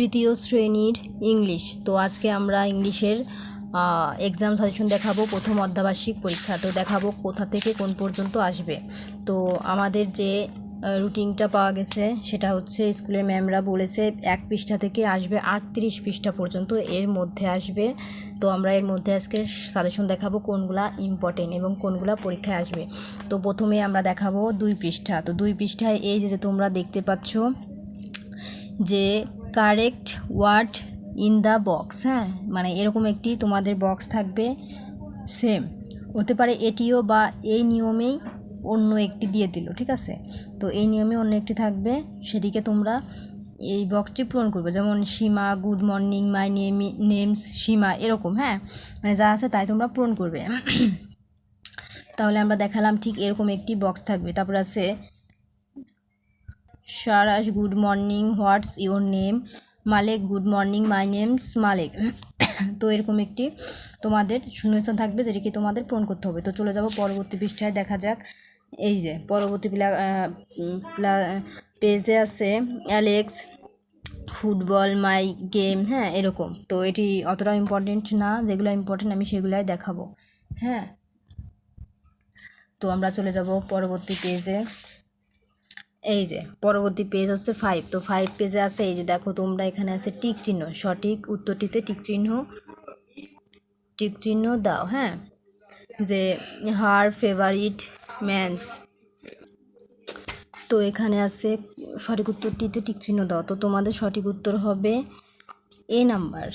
তৃতীয় শ্রেণির ইংলিশ। তো আজকে আমরা ইংলিশের এক্সাম সাজেশন দেখাবো, প্রথম অর্ধাবার্ষিক পরীক্ষা। তো দেখাবো কোথা থেকে কোন পর্যন্ত আসবে। তো আমাদের যে রুটিনটা পাওয়া গেছে, সেটা হচ্ছে স্কুলের ম্যামরা বলেছে, এক পৃষ্ঠা থেকে আসবে আটত্রিশ পৃষ্ঠা পর্যন্ত এর মধ্যে আসবে। তো আমরা এর মধ্যে আজকে সাজেশন দেখাবো কোনগুলা ইম্পর্টেন্ট এবং কোনগুলা পরীক্ষায় আসবে। তো প্রথমে আমরা দেখাবো দুই পৃষ্ঠা। তো দুই পৃষ্ঠায় এই যে তোমরা দেখতে পাচ্ছ যে correct word in the box হ্যাঁ? মানে এরকম একটি তোমাদের বক্স থাকবে সেম হতে পারে এটিও বা এই নিয়মেই অন্য একটি দিয়ে দিল, ঠিক আছে? তো এই নিয়মে অন্য একটি থাকবে, সেটিকে তোমরা এই বক্সটি পূরণ করবে। যেমন Sima good morning my name name's Sima, এরকম হ্যাঁ? মানে যা আছে তাই তোমরা পূরণ করবে। তাহলে আমরা দেখালাম ঠিক এরকম একটি বক্স থাকবে। তারপর আছে Saras, good morning, what's your name? Malek, good morning, my name's Malek তো এরকম একটি তোমাদের শূন্যস্থান থাকবে যেটিকে তোমাদের পূরণ করতে হবে। তো চলে যাব পরবর্তী পৃষ্ঠায়, দেখা যাক। এই যে, পরবর্তী প্লা পেজে আছে অ্যালেক্স, ফুটবল, মাই গেম হ্যাঁ এরকম। তো এটি অতটাও ইম্পর্টেন্ট না, যেগুলো ইম্পর্টেন্ট আমি সেগুলাই দেখাবো। হ্যাঁ। তো আমরা চলে যাব পরবর্তী পেজে। এই যে, পরবর্তী পেজ হচ্ছে ফাইভ তো ফাইভ পেজে আছে, এই যে দেখো, তোমরা এখানে আছে টিক চিহ্ন। সঠিক উত্তরটিতে টিক চিহ্ন টিক চিহ্ন দাও হ্যাঁ? যে হার ফেভারিট ম্যানস তো এখানে আছে সঠিক উত্তরটিতে টিক চিহ্ন দাও। তো তোমাদের সঠিক উত্তর হবে এ নাম্বার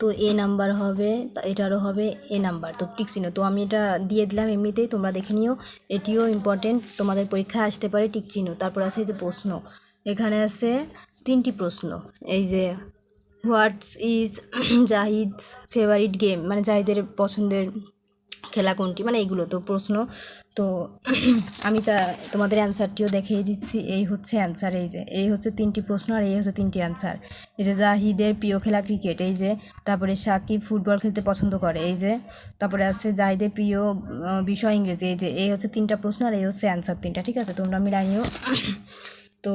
তো এ নাম্বার হবে এটারও হবে এ নাম্বার তো টিক চিহ্ন তো আমি এটা দিয়ে দিলাম এমনিতেই, তোমরা দেখে নিও, এটিও ইম্পর্টেন্ট তোমাদের পরীক্ষায় আসতে পারে টিক চিহ্ন তারপর আছে যে প্রশ্ন, এখানে আছে তিনটি প্রশ্ন, এই যে what's is Zahid favourite game মানে জাহিদের পছন্দের খেলা কোনটি মানে এইগুলো তো প্রশ্ন। তো আমি চা, তোমাদের অ্যান্সারটিও দেখিয়ে দিচ্ছি। এই হচ্ছে অ্যান্সার এই যে, এই হচ্ছে তিনটি প্রশ্ন আর এই হচ্ছে তিনটি অ্যান্সার এই যে জাহিদের প্রিয় খেলা ক্রিকেট এই যে, তারপরে সাকিব ফুটবল খেলতে পছন্দ করে, এই যে, তারপরে আছে জাহিদের প্রিয় বিষয় ইংরেজি, এই যে, এই হচ্ছে তিনটা প্রশ্ন আর এই হচ্ছে অ্যান্সার তিনটা, ঠিক আছে? তোমরা মিলাইও। তো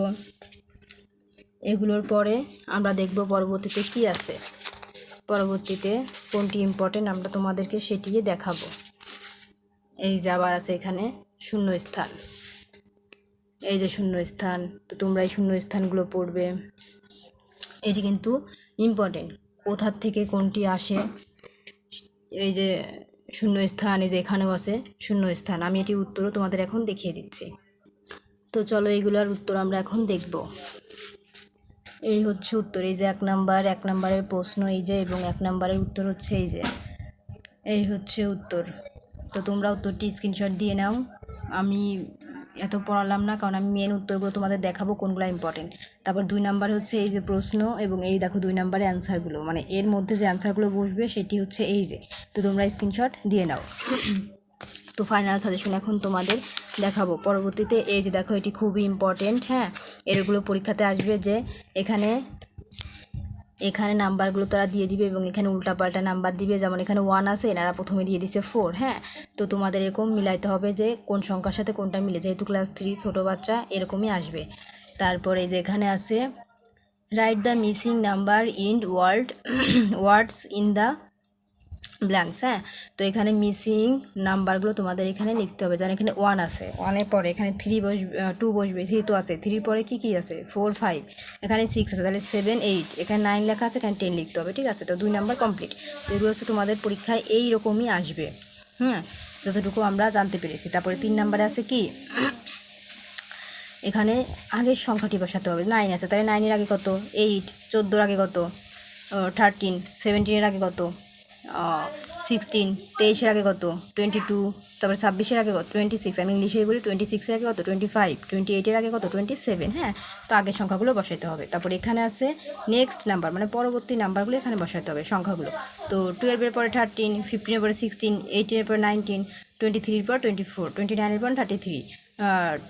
এগুলোর পরে আমরা দেখব পরবর্তীতে কি আছে। পরবর্তীতে কোনটি ইম্পর্টেন্ট আমরা তোমাদেরকে সেটিই দেখাবো। এই যে আবার আছে এখানে শূন্য স্থান এই যে শূন্য স্থান তো তোমরা এই শূন্য স্থানগুলো পড়বে। এটি কিন্তু ইম্পর্টেন্ট কোথার থেকে কোনটি আসে। এই যে শূন্য স্থান এই যে এখানেও আছে শূন্য স্থান আমি এটি উত্তরও তোমাদের এখন দেখিয়ে দিচ্ছি। তো চলো এইগুলোর উত্তর আমরা এখন দেখব। এই হচ্ছে উত্তর, এই যে এক নাম্বার, এক নাম্বারের প্রশ্ন, এই যে, এবং এক নাম্বারের উত্তর হচ্ছে এই যে। এই হচ্ছে উত্তর। তো তোমরা উত্তরটি স্ক্রিনশট দিয়ে নাও। আমি এত পড়ালাম না, কারণ আমি মেন উত্তরগুলো তোমাদের দেখাবো কোনগুলো ইম্পর্টেন্ট তারপর দুই নাম্বার হচ্ছে এই যে প্রশ্ন, এবং এই দেখো দুই নাম্বারে অ্যান্সারগুলো মানে এর মধ্যে যে অ্যান্সারগুলো বসবে, সেটি হচ্ছে এই যে। তো তোমরা স্ক্রিনশট দিয়ে নাও। তো ফাইনাল সাজেশন এখন তোমাদের দেখাবো। পরবর্তীতে এই যে দেখো, এটি খুবই ইম্পর্টেন্ট হ্যাঁ? এরগুলো পরীক্ষাতে আসবে যে এখানে এখানে নাম্বারগুলো তারা দিয়ে দিবে এবং এখানে উল্টাপাল্টা নাম্বার দিবে। যেমন এখানে ওয়ান আছে, এনারা প্রথমে দিয়ে দিচ্ছে ফোর হ্যাঁ? তো তোমাদের এরকম মিলাইতে হবে যে কোন সংখ্যার সাথে কোনটা মিলে। যেহেতু ক্লাস থ্রি ছোটো বাচ্চা, এরকমই আসবে। তারপরে যে এখানে আছে write the missing number in world words in the blanks হ্যাঁ? তো এখানে মিসিং নাম্বারগুলো তোমাদের এখানে লিখতে হবে যেমন এখানে ওয়ান আছে ওয়ানের পরে এখানে থ্রি বসবে টু বসবে থ্রি তো আছে। থ্রির পরে কী কী আছে? ফোর ফাইভ এখানে সিক্স আছে, তাহলে সেভেন এইট এখানে নাইন লেখা আছে, এখানে টেন লিখতে হবে, ঠিক আছে? তো দুই নাম্বার কমপ্লিট তো এগুলো হচ্ছে তোমাদের পরীক্ষায় এই রকমই আসবে হ্যাঁ যতটুকু আমরা জানতে পেরেছি। তারপরে তিন নাম্বারে আছে কি? এখানে আগের সংখ্যাটি বসাতে হবে। নাইন আছে, তাহলে নাইনের আগে কত? এইট চোদ্দোর আগে কত? থার্টিন সেভেন্টিনের আগে কত? সিক্সটিন তেইশের আগে কত? টোয়েন্টি টু তারপরে ছাব্বিশের আগে কত? টোয়েন্টি সিক্স আমি ইংলিশে বলি টোয়েন্টি সিক্সের আগে কত? টোয়েন্টি ফাইভ টোয়েন্টি এইটের আগে কত? টোয়েন্টি সেভেন হ্যাঁ? তো আগের সংখ্যাগুলো বসাইতে হবে। তারপরে এখানে আছে নেক্সট নাম্বার মানে পরবর্তী নাম্বারগুলো এখানে বসাইতে হবে সংখ্যাগুলো। তো টুয়েলভের পরে থার্টিন ফিফটিনের পরে সিক্সটিন এইটিনের পরে নাইনটিন টোয়েন্টি থ্রির পর টোয়েন্টি ফোর টোয়েন্টি নাইনের পর থার্টি থ্রি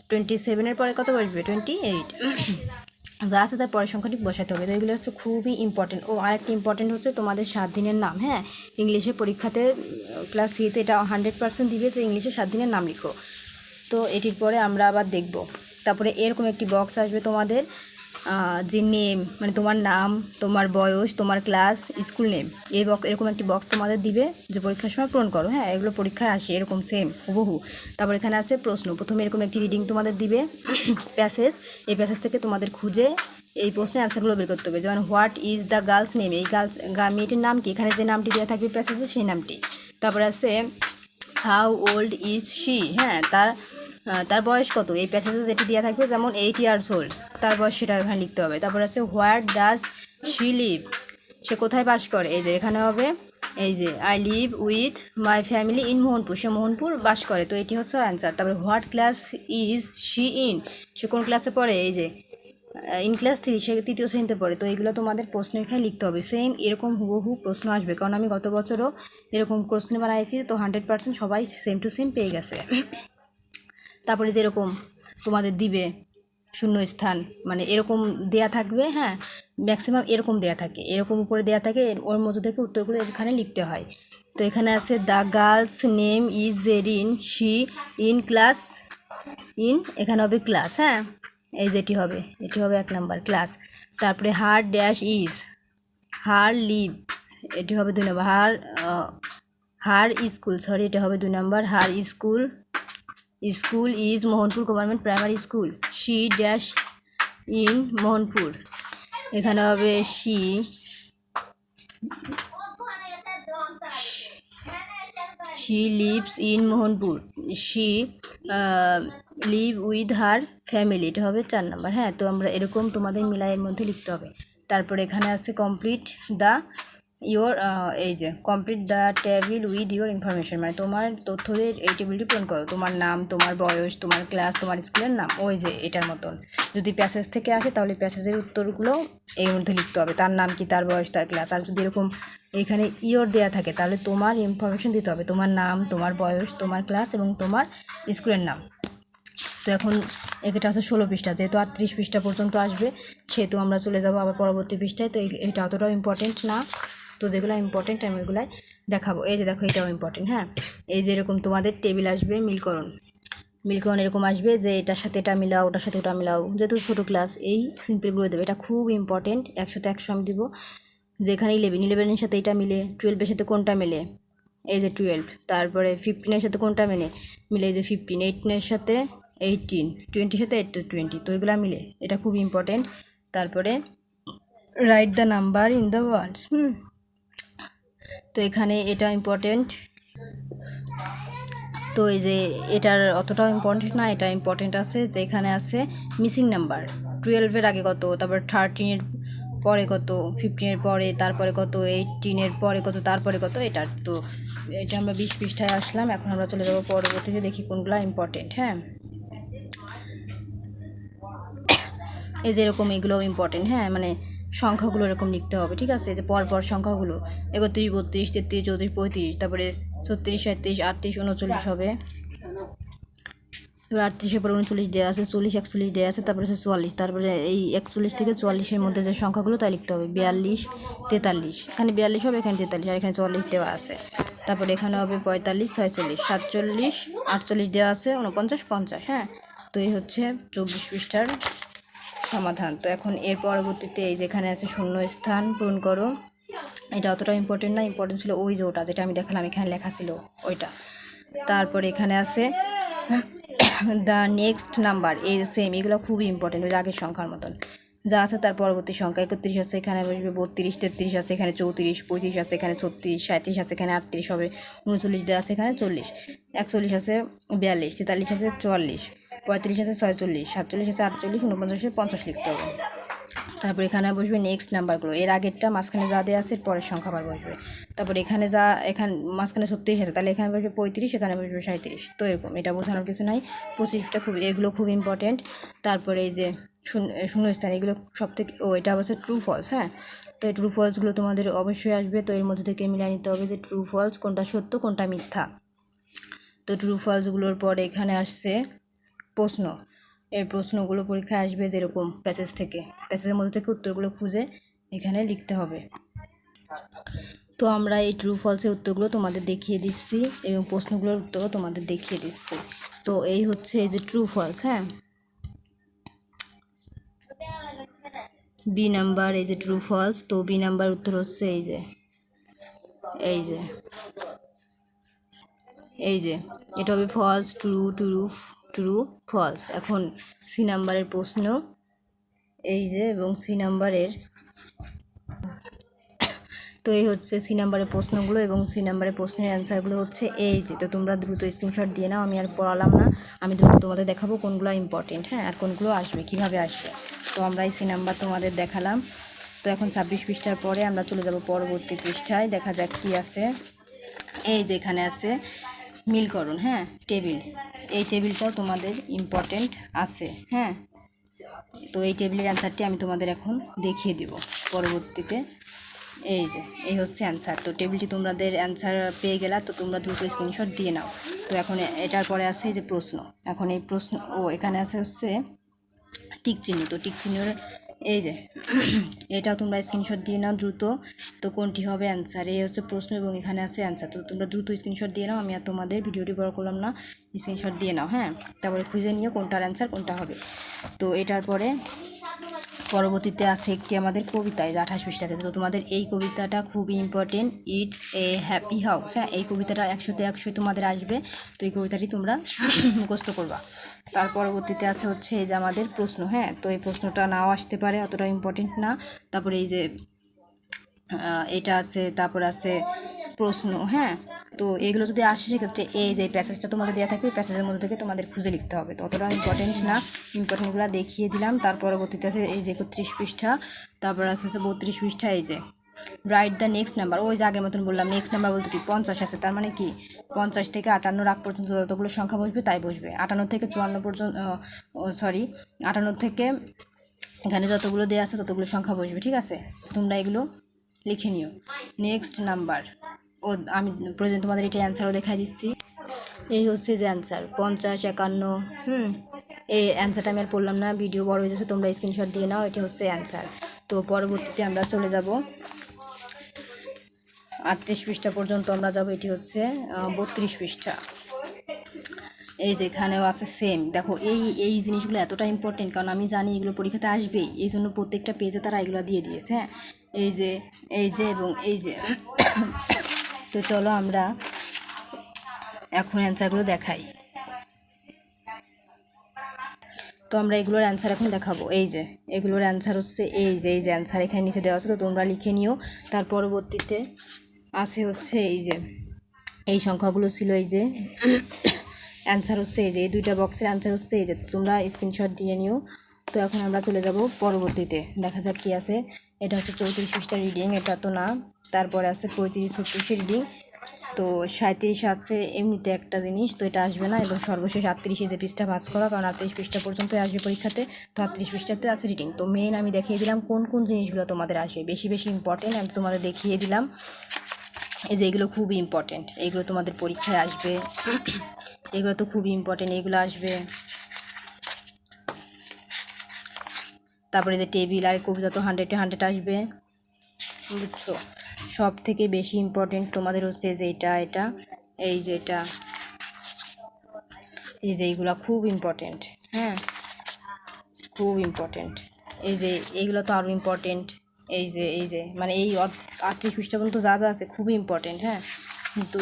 টোয়েন্টি সেভেনের পরে কত বসবে? টোয়েন্টি এইট যা আছে তার পরের সংখ্যাটি বসাতে হবে। তো এগুলো হচ্ছে খুবই ইম্পর্টেন্ট ও আরেকটা ইম্পর্টেন্ট হচ্ছে তোমাদের সাত দিনের নাম হ্যাঁ? ইংলিশের পরীক্ষাতে ক্লাস থ্রিতে এটা হান্ড্রেড পার্সেন্ট দিবে যে ইংলিশে সাত দিনের নাম লিখো। তো এটির পরে আমরা আবার দেখব। তারপরে এরকম একটি বক্স আসবে তোমাদের যে নেম মানে তোমার নাম, তোমার বয়স, তোমার ক্লাস স্কুল নেম এই বক্স এরকম একটি বক্স তোমাদের দিবে যে পরীক্ষার সময় পূরণ করো। হ্যাঁ এগুলো পরীক্ষায় আসে, এরকম সেম হুবহু। তারপর এখানে আছে প্রশ্ন। প্রথমে এরকম একটি রিডিং তোমাদের দিবে প্যাসেজ এই প্যাসেজ থেকে তোমাদের খুঁজে এই প্রশ্নের অ্যান্সারগুলো বের করতে হবে। যেমন what is the girl's name এই গার্লস মেয়েটির নাম কি? এখানে যে নামটি দেওয়া থাকবে প্যাসেজে সেই নামটি। তারপরে আছে হাউ ওল্ড ইজ শি হ্যাঁ তার তার বয়স কত? এই প্যাসেজে যেটি দেওয়া থাকবে, যেমন এইট ইয়ার্স ওল্ড তার বয়স সেটা এখানে লিখতে হবে। তারপর আছে, হোয়াট ডাজ শি লিভ? সে কোথায় বাস করে? এই যে এখানে হবে, এই যে, I live with my family in Mohanpur. সে মোহনপুর বাস করে, তো এটি হচ্ছে অ্যান্সার তারপরে, what class is she in? সে কোন ক্লাসে পড়ে? এই যে ইন ক্লাস থ্রি সে তৃতীয় শ্রেণীতে পড়ে। তো এগুলো তোমাদের প্রশ্ন এখানে লিখতে হবে। সেম এরকম হুবহু প্রশ্ন আসবে। কারণ আমি গত বছরও এরকম কোশ্চেন বানাইছি, তো হান্ড্রেড পার্সেন্ট সবাই সেম টু সেম পেয়ে গেছে। তারপরে যেরকম তোমাদের দিবে শূন্য স্থান মানে এরকম দেয়া থাকবে হ্যাঁ ম্যাক্সিমাম এরকম দেয়া থাকে। এরকম উপরে দেয়া থাকে ওর মধ্যে থেকে উত্তরগুলো এখানে লিখতে হয়। তো এখানে আছে the girl's name is Zerin she in class in এখানে হবে ক্লাস হ্যাঁ এই যেটি হবে, এটি হবে এক নাম্বার ক্লাস তারপরে her dash is her lives এটি হবে দুই নম্বর। হার হার স্কুল সরি এটা হবে দুই number. Her school school is Mohanpur government primary school. She dash in Mohanpur. এখানে হবে she she lives in Mohanpur. She live with her family. এটা হবে চার নম্বর। হ্যাঁ তো আমরা এরকম তোমাদের মিলাইয়ের মধ্যে লিখতে হবে। তারপরে এখানে আছে কমপ্লিট দ্য ইয়োর এই যে complete the table with your information মানে তোমার তথ্য দিয়ে এই টেবিলটি পূরণ করো। তোমার নাম, তোমার বয়স, তোমার ক্লাস তোমার স্কুলের নাম, ওই যে এটার মতন। যদি প্যাসেজ থেকে আসে, তাহলে প্যাসেজের উত্তরগুলো এর মধ্যে লিখতে হবে। তার নাম কি, তার বয়স, তার ক্লাস আর যদি এরকম এখানে ইয়োর দেওয়া থাকে, তাহলে তোমার ইনফরমেশন দিতে হবে। তোমার নাম, তোমার বয়স, তোমার ক্লাস এবং তোমার স্কুলের নাম। তো এখন এটা আছে ষোলো পৃষ্ঠা। যেহেতু আটত্রিশ পৃষ্ঠা পর্যন্ত আসবে, সেহেতু আমরা চলে যাব আবার পরবর্তী পৃষ্ঠায়। তো এটা অতটাও ইম্পর্টেন্ট না। তো যেগুলো ইম্পর্টেন্ট আমি ওইগুলাই দেখাবো। এই যে দেখো, এটাও ইম্পর্টেন্ট হ্যাঁ? এই যে এরকম তোমাদের টেবিল আসবে মিলকরণ। মিলকরণ এরকম আসবে যে এটার সাথে এটা মিলাও, ওটার সাথে ওটা মিলাও। যেহেতু ছোটো ক্লাস এই সিম্পলগুলো দেবে। এটা খুব ইম্পর্টেন্ট একশোতে একশো আমি দিব। যেখানে ইলেভেন ইলেভেনের সাথে এটা মিলে টুয়েলভের সাথে কোনটা মিলে? এই যে টুয়েলভ তারপরে ফিফটিনের সাথে কোনটা মিলে? মিলে এই যে ফিফটিন এইটিনের সাথে এইটিন টোয়েন্টির সাথে এইট টোয়েন্টি তো এগুলো মিলে। এটা খুব ইম্পর্টেন্ট তারপরে write the number in the world হুম? তো এখানে এটা ইম্পর্টেন্ট তো এই যে এটার অতটাও ইম্পর্টেন্ট না, এটা ইম্পর্টেন্ট আছে যে এখানে আছে মিসিং নাম্বার টুয়েলভের আগে কত, তারপর থার্টিনের পরে কত ফিফটিনের পরে, তারপরে কত এইটিনের পরে কত, তারপরে কত এটার তো এটা আমরা বিশ পৃষ্ঠায় আসলাম, এখন আমরা চলে যাব পরবর্তীতে, দেখি কোনগুলো ইম্পর্টেন্ট হ্যাঁ। এই যে এরকম এগুলো ইম্পর্টেন্ট হ্যাঁ মানে সংখ্যাগুলো এরকম লিখতে হবে, ঠিক আছে? যে পরপর সংখ্যাগুলো, একত্রিশ, বত্রিশ, তেত্রিশ, চৌত্রিশ, পঁয়ত্রিশ, তারপরে ছত্রিশ সাঁত্রিশ আটত্রিশ, উনচল্লিশ হবে। এবার আটত্রিশের পরে উনচল্লিশ দেওয়া আছে, চল্লিশ, একচল্লিশ দেওয়া আছে, তারপরে আছে চুয়াল্লিশ, তারপরে এই একচল্লিশ থেকে চুয়াল্লিশের মধ্যে যে সংখ্যাগুলো, তাই লিখতে হবে। বিয়াল্লিশ, তেতাল্লিশ, এখানে বিয়াল্লিশ হবে, এখানে তেতাল্লিশ, আর এখানে চুয়াল্লিশ দেওয়া আছে। তারপরে এখানে হবে পঁয়তাল্লিশ, ছয়চল্লিশ, সাতচল্লিশ, আটচল্লিশ দেওয়া আছে, উনপঞ্চাশ, পঞ্চাশ হ্যাঁ? তো এই হচ্ছে চব্বিশ পৃষ্ঠার সমাধান। তো এখন এর পরবর্তীতে এই যেখানে আছে শূন্য স্থান পূরণ করো। এটা অতটা ইম্পর্টেন্ট না ইম্পর্টেন্ট ছিল ওই যে ওটা যেটা আমি দেখালাম, এখানে লেখা ছিল ওইটা। তারপরে এখানে আছে দ্য নেক্সট নাম্বার এই সেম এগুলো খুবই ইম্পর্টেন্ট ওই আগের সংখ্যার মতন। যা আছে তার পরবর্তী সংখ্যা, একত্রিশ আছে, এখানে বসবে বত্রিশ, তেত্রিশ আছে, এখানে চৌত্রিশ পঁয়ত্রিশ আছে, এখানে ছত্রিশ সাঁত্রিশ আছে, এখানে আটত্রিশ হবে, উনচল্লিশ দেওয়া আছে, এখানে চল্লিশ, একচল্লিশ আছে, বিয়াল্লিশ, তেতাল্লিশ আছে, চুয়াল্লিশ। পঁয়ত্রিশ আছে ছয়চল্লিশ, সাতচল্লিশ আছে আটচল্লিশ, উনপঞ্চাশ পঞ্চাশ লিখতে হবে। তারপর এখানে বসবে নেক্সট নাম্বারগুলো এর আগেরটা মাঝখানে যা দেওয়া আছে পরের সংখ্যা আবার বসবে। তারপর এখানে যা, এখানে, মাঝখানে ছত্রিশ আছে, তাহলে এখানে বসবে পঁয়ত্রিশ, এখানে বসবে সাঁত্রিশ তো এরকম, এটা বোঝানোর কিছু নাই। পঁচিশটা খুব, এগুলো খুব ইম্পর্টেন্ট তারপরে এই যে শূন্য শূন্যস্থান, এগুলো সব থেকে ও, এটা হচ্ছে ট্রু ফলস হ্যাঁ? তো এই ট্রু ফলসগুলো তোমাদের অবশ্যই আসবে। তো এর মধ্যে থেকে মিলিয়ে নিতে হবে যে ট্রু ফলস কোনটা সত্য, কোনটা মিথ্যা। তো ট্রু ফলসগুলোর পরে এখানে আসছে প্রশ্ন। এই প্রশ্নগুলো পরীক্ষায় আসবে যেরকম প্যাসেজ থেকে। প্যাসেজের মধ্যে থেকে উত্তরগুলো খুঁজে এখানে লিখতে হবে। তো আমরা এই ট্রু ফলসের উত্তরগুলো তোমাদের দেখিয়ে দিচ্ছি এবং প্রশ্নগুলোর উত্তরও তোমাদের দেখিয়ে দিচ্ছি। তো এই হচ্ছে এই যে ট্রু ফলস হ্যাঁ? বি নাম্বার এই যে ট্রু ফলস তো বি নাম্বার উত্তর হচ্ছে এই যে এই যে এই যে, এটা হবে false true true true, false. এখন সি নাম্বারের প্রশ্ন। এই যে, এবং সি নাম্বারের তো এই হচ্ছে সি নাম্বারের প্রশ্নগুলো, এবং সি নাম্বারের প্রশ্নের অ্যান্সারগুলো হচ্ছে এই যে। তো তোমরা দ্রুত স্ক্রিনশট দিয়ে নাও, আমি আর পড়ালাম না। আমি দ্রুত তোমাদের দেখাবো কোনগুলো ইম্পর্টেন্ট হ্যাঁ আর কোনগুলো আসবে, কীভাবে আসবে। তো আমরা এই সি নাম্বার তোমাদের দেখালাম। তো এখন ছাব্বিশ পৃষ্ঠার পরে আমরা চলে যাব পরবর্তী পৃষ্ঠায়, দেখা যাক কি আছে। এই যে এখানে আছে মিলকরণ হ্যাঁ? টেবিল। এই টেবিলটাও তোমাদের ইম্পর্টেন্ট আছে হ্যাঁ? তো এই টেবিলের অ্যান্সারটি আমি তোমাদের এখন দেখিয়ে দিব পরবর্তীতে। এই যে, এই হচ্ছে অ্যান্সার তো টেবিলটি তোমাদের অ্যান্সার পেয়ে গেলা, তো তোমরা দুটো স্ক্রিনশট দিয়ে নাও। তো এখন এটার পরে আছে যে প্রশ্ন। এখন এই প্রশ্ন, ও এখানে আছে হচ্ছে টিক চিহ্ন। তো টিক চিহ্নের এই যে, এটাও তোমরা স্ক্রিনশট দিয়ে নাও দ্রুত। তো কোনটি হবে অ্যান্সার এই হচ্ছে প্রশ্ন এবং এখানে আছে অ্যান্সার তো তোমরা দ্রুত স্ক্রিনশট দিয়ে নাও, আমি আর তোমাদের ভিডিওটি বড় করলাম না স্ক্রিনশট দিয়ে নাও হ্যাঁ? তারপরে খুঁজে নিও কোনটার অ্যান্সার কোনটা হবে। তো এটার পরে পরবর্তীতে আছে একটি আমাদের কবিতা, এই আঠাশ পৃষ্ঠাতে। তো তোমাদের এই কবিতাটা খুবই important it's a happy house হ্যাঁ এই কবিতাটা একশোতে একশোই তোমাদের আসবে। তো এই কবিতাটি তোমরা মুখস্থ করবা। তার পরবর্তীতে আছে হচ্ছে এই যে আমাদের প্রশ্ন। হ্যাঁ তো এই প্রশ্নটা নাও আসতে পারে, অতটা ইম্পর্টেন্ট না। তারপরে এই যে এটা আছে, তারপর আছে প্রশ্ন। হ্যাঁ তো এগুলো যদি আসে, সেক্ষেত্রে এই যে প্যাসেজটা তোমাদের দেওয়া থাকে প্যাসেজের মধ্যে থেকে তোমাদের খুঁজে লিখতে হবে। তো অতটা ইম্পর্টেন্ট না। ইম্পর্টেন্টগুলো দেখিয়ে দিলাম। তার পরবর্তীতে আছে এই যে একত্রিশ পৃষ্ঠা, তারপর আছে হচ্ছে বত্রিশ পৃষ্ঠা, এই যে রাইট দ্য নেক্সট নাম্বার ওই যে আগের মতন বললাম নেক্সট নাম্বার বলতে কি? পঞ্চাশ আছে, তার মানে কি? পঞ্চাশ থেকে আটান্ন রাগ পর্যন্ত যতগুলো সংখ্যা বসবে তাই বসবে। আটান্ন থেকে চুয়ান্ন পর্যন্ত সরি আটান্ন থেকে এখানে যতগুলো দেওয়া আছে ততগুলো সংখ্যা বসবে, ঠিক আছে? তোমরা এগুলো লিখে নিও। নেক্সট নাম্বার ও, আমি প্রয়োজন তোমাদের এটা অ্যান্সারও দেখাই দিচ্ছি। এই হচ্ছে যে অ্যান্সার পঞ্চাশ, একান্ন, হুম? এই অ্যান্সারটা আমি আর পড়লাম না ভিডিও বড় হয়ে যাচ্ছে, তোমরা স্ক্রিনশট দিয়ে নাও, এটা হচ্ছে অ্যান্সার তো পরবর্তীতে আমরা চলে যাব। আটত্রিশ পৃষ্ঠা পর্যন্ত আমরা যাব, এটি হচ্ছে বত্রিশ পৃষ্ঠা। এই যে এখানেও আছে সেম দেখো, এই এই জিনিসগুলো এতটা ইম্পর্টেন্ট কারণ আমি জানি এগুলো পরীক্ষাতে আসবেই। এই জন্য প্রত্যেকটা পেজে তারা এগুলো দিয়ে দিয়েছে হ্যাঁ? এই যে এই যে এবং এই যে। তো চলো আমরা এখন অ্যান্সারগুলো দেখাই। তো আমরা এগুলোর অ্যান্সার এখন দেখাবো। এই যে, এগুলোর অ্যান্সার হচ্ছে এই যে এই যে অ্যান্সার এখানে নিচে দেওয়া আছে, তো তোমরা লিখে নিও। তার পরবর্তীতে আছে হচ্ছে এই যে, এই সংখ্যাগুলো ছিল এই যে অ্যান্সার হচ্ছে এই যে, এই দুইটা বক্সের অ্যান্সার হচ্ছে এই যে তোমরা স্ক্রিনশট দিয়ে নিও। তো এখন আমরা চলে যাব পরবর্তীতে। দেখা যাক কি আছে। এটা হচ্ছে চৌত্রিশ রিডিং এটা তো না। তারপরে আছে পঁয়ত্রিশ ছত্রিশে রিডিং তো সাঁত্রিশ আছে, এমনিতে একটা জিনিস, তো এটা আসবে না। এবং সর্বশেষ আটত্রিশে যে পৃষ্ঠা পাস করা, কারণ আটত্রিশ পৃষ্ঠা পর্যন্ত আসবে পরীক্ষাতে, তো আটত্রিশ পৃষ্ঠাতে আছে রিডিং তো মেন আমি দেখিয়ে দিলাম কোন কোন জিনিসগুলো তোমাদের আসবে। বেশি বেশি ইম্পর্টেন্ট আমি তোমাদের দেখিয়ে দিলাম। এই যে এগুলো খুবই ইম্পর্টেন্ট এগুলো তোমাদের পরীক্ষায় আসবে। এগুলো তো খুবই ইম্পর্টেন্ট এগুলো আসবে। তারপরে যে টেবিল আর কবিতা তো হান্ড্রেডে হান্ড্রেড আসবে, বুঝছ? সব থেকে বেশি ইম্পর্টেন্ট তোমাদের হচ্ছে যে এটা এটা এই যে এটা এই যে এইগুলা খুব ইম্পর্টেন্ট হ্যাঁ? খুব ইম্পর্টেন্ট এই যে এইগুলো তো আরও ইম্পর্টেন্ট এই যে এই যে মানে এই আটত্রিশ পৃষ্ঠা পর্যন্ত যা যা আছে খুবই ইম্পর্টেন্ট হ্যাঁ? কিন্তু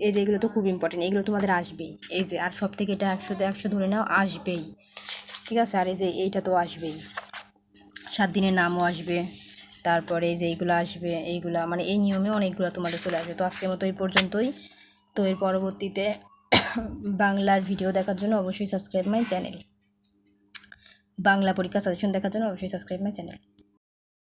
এই যে এগুলো তো খুব ইম্পর্টেন্ট এগুলো তোমাদের আসবেই। এই যে, আর সব থেকে এটা একশোতে একশো ধরে নাও, আসবেই। ঠিক আছে? আর এই যে এইটা তো আসবেই। সাত দিনের নামও আসবে। তারপরে যে এইগুলো আসবে, এইগুলো মানে এই নিয়মে অনেকগুলো তোমাদের চলে আসবে। তো আজকের মতো এই পর্যন্তই। তো এর পরবর্তীতে বাংলার ভিডিও দেখার জন্য অবশ্যই সাবস্ক্রাইব মাই চ্যানেল বাংলা পরীক্ষা সাজেশন দেখার জন্য অবশ্যই সাবস্ক্রাইব মাই চ্যানেল